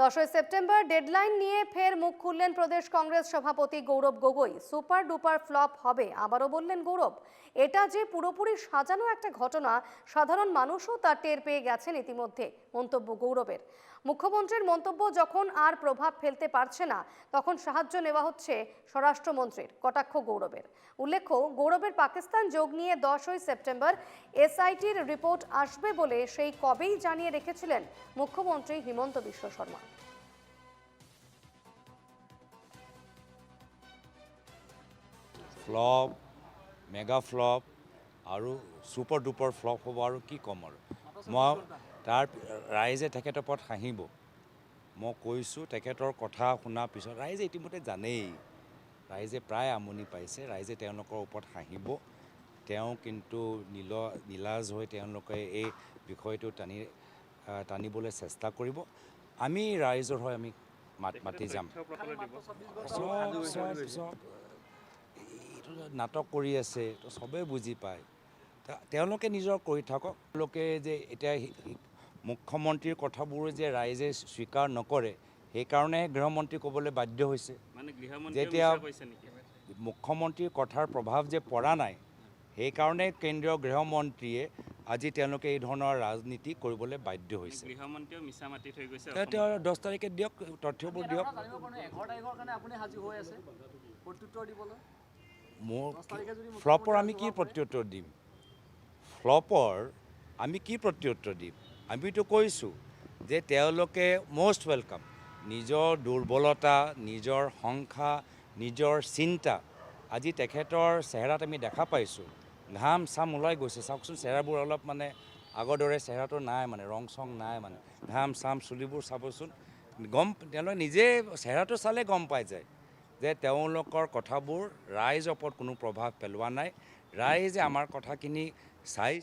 দশই September deadline নিয়ে ফের মুখ খুললেন প্রদেশ কংগ্রেস সভাপতি Gaurav Gogoi. Super duper flop হবে, আবারও বললেন গৌরব। এটা যে পুরোপুরি সাজানো একটা ঘটনা, সাধারণ মানুষও তার টের পেয়ে গেছেন ইতিমধ্যে, মন্তব্য গৌরবের। মুখ্যমন্ত্রীর মন্তব্য যখন আর প্রভাব ফেলতে পারছে না, তখন সাহায্য নেওয়া হচ্ছে স্বরাষ্ট্রমন্ত্রীর, কটাক্ষ গৌরবের। উল্লেখ্য, গৌরবের পাকিস্তান যোগ নিয়ে দশই সেপ্টেম্বর এসআইটির রিপোর্ট আসবে বলে সেই কবেই জানিয়ে রেখেছিলেন মুখ্যমন্ত্রী Himanta Biswa Sarma. Flop mega flop আৰু ছুপাৰ ডুপাৰ ফ্লপ হ'ব আৰু কি ক'ম আৰু? মই তাৰ ৰাইজে তেখেতৰ ওপৰত হাঁহিব। মই কৈছোঁ তেখেতৰ কথা শুনাৰ পিছত ৰাইজে ইতিমধ্যে জানেই। ৰাইজে প্ৰায় আমনি পাইছে ৰাইজে তেওঁলোকৰ ওপৰত হাঁহিব। তেওঁ কিন্তু নীল নীলাজ হৈ তেওঁলোকে এই বিষয়টো টানি টানিবলৈ চেষ্টা কৰিব। আমি ৰাইজৰ হৈ আমি মাত মাতি যাম। চব চব চব এইটো নাটক কৰি আছে তো চবেই বুজি পায়। তেওঁলোকে নিজৰ কৰি থাকক। তেওঁলোকে যে এতিয়া মুখ্যমন্ত্ৰীৰ কথাবোৰ যে ৰাইজে স্বীকাৰ নকৰে সেইকাৰণে গৃহমন্ত্ৰী ক'বলৈ বাধ্য হৈছে। মানে যেতিয়া মুখ্যমন্ত্ৰীৰ কথাৰ প্ৰভাৱ যে পৰা নাই সেইকাৰণে কেন্দ্ৰীয় গৃহমন্ত্ৰীয়ে আজি তেওঁলোকে এই ধৰণৰ ৰাজনীতি কৰিবলৈ বাধ্য হৈছে। তেওঁ দহ তাৰিখে দিয়ক তথ্যবোৰ দিয়ক। জানিব পাৰোঁ এঘাৰ তাৰিখৰ কাৰণে আপুনি সাজু হৈ আছে প্ৰত্যুত্তৰ দিবলৈ। মোৰ ফ্লপৰ আমি কি প্ৰত্যুত্তৰ দিম? ফ্লপৰ আমি কি প্ৰত্যুত্তৰ দিম? আমিতো কৈছোঁ যে তেওঁলোকে মষ্ট ৱেলকাম নিজৰ দুৰ্বলতা নিজৰ সংখ্যা নিজৰ চিন্তা আজি তেখেতৰ চেহেৰাত আমি দেখা পাইছোঁ। ঘাম চাম ওলাই গৈছে। চাওকচোন চেহেৰাবোৰ অলপ মানে আগৰ দৰে চেহেৰাটো নাই মানে ৰং চং নাই মানে। ঘাম চাম চুলিবোৰ চাবচোন। গম তেওঁলোকে নিজে চেহেৰাটো চালে গম পাই যায় যে তেওঁলোকৰ কথাবোৰ ৰাইজৰ ওপৰত কোনো প্ৰভাৱ পেলোৱা নাই। ৰাইজে আমাৰ কথাখিনি চাই